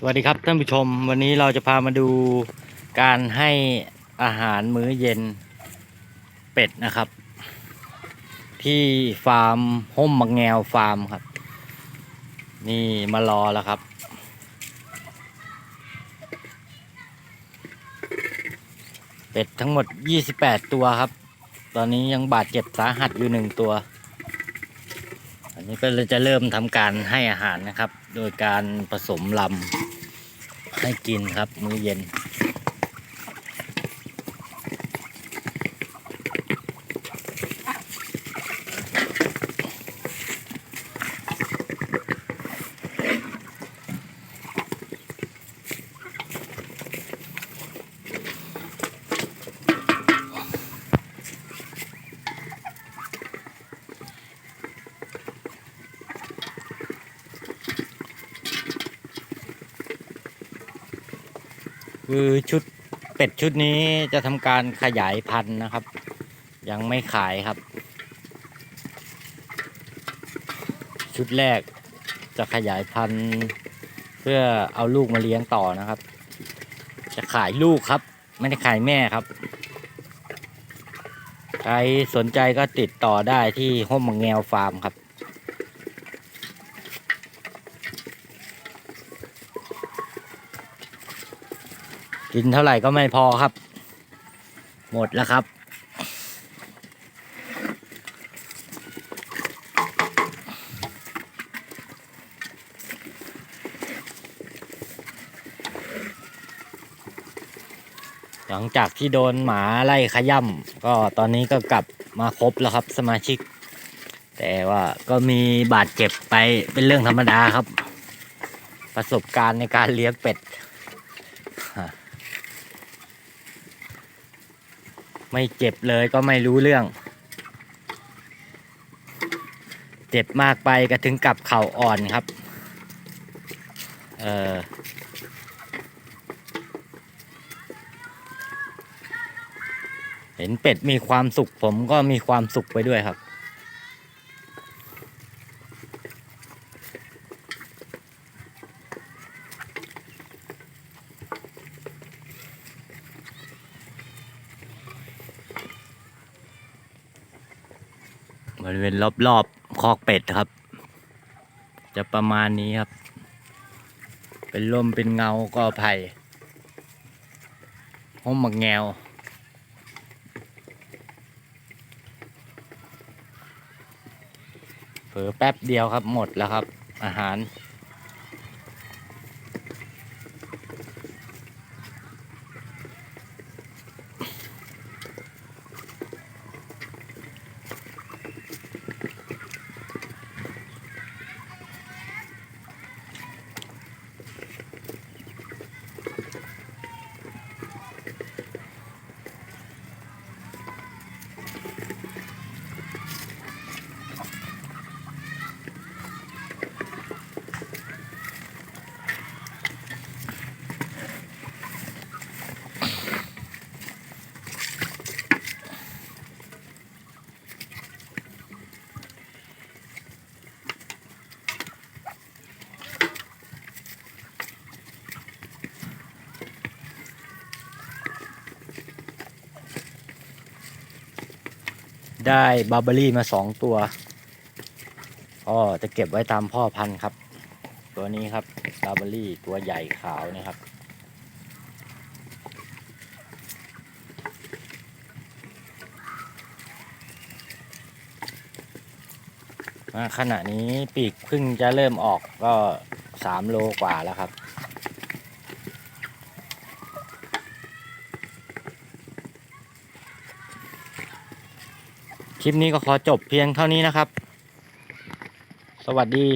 สวัสดีครับท่านผู้ชมวันนี้เราจะพามาดูการให้อาหารมื้อเย็นเป็ดนะครับ ที่ฟาร์มห่มมักแงวฟาร์มครับ นี่มารอแล้วครับ เป็ดทั้งหมด 28 ตัวครับ ตอนนี้ยังบาดเจ็บสาหัสอยู่หนึ่งตัว อันนี้ก็จะเริ่มทำการให้อาหารนะครับ โดยการผสมลำ ให้กินครับมื้อเย็น คือชุดเป็ดชุดนี้จะทำการขยายพันธุ์นะครับ ยังไม่ขายครับ ชุดแรกจะขยายพันธุ์ เพื่อเอาลูกมาเลี้ยงต่อนะครับ จะขายลูกครับ ไม่ได้ขายแม่ครับใครสนใจก็ติดต่อได้ที่ห้มมังแงวฟาร์มครับ กินเท่าไหร่ก็ไม่พอครับ หมดแล้วครับ หลังจากที่โดนหมาไล่ขย่ำก็ตอนนี้ก็กลับมาครบแล้วครับสมาชิก แต่ว่าก็มีบาดเจ็บไปเป็นเรื่องธรรมดาครับ ประสบการณ์ในการเลี้ยงเป็ด ไม่เจ็บเลยก็ไม่รู้เรื่อง เจ็บมากไปก็ถึงกับเข่าอ่อนครับ เออเห็นเป็ดมีความสุขผมก็มีความสุขไปด้วยครับ บริเวณรอบๆคอกเป็ดครับ จะประมาณนี้ครับ เป็นลมเป็นเงาก็ไผ่ห้มหมักแงวเผลอแป๊บเดียวครับหมดแล้วครับ อาหาร ได้บาร์เบอรี่มาสองตัวก็จะเก็บไว้ตามพ่อพันธุ์ครับ ตัวนี้ครับบาร์เบอรี่ตัวใหญ่ขาวนะครับขณะนี้ปีกพิ่งจะเริ่มออกก็สามโลกว่าแล้วครับ คลิปนี้ก็ขอจบเพียงเท่านี้นะครับ สวัสดี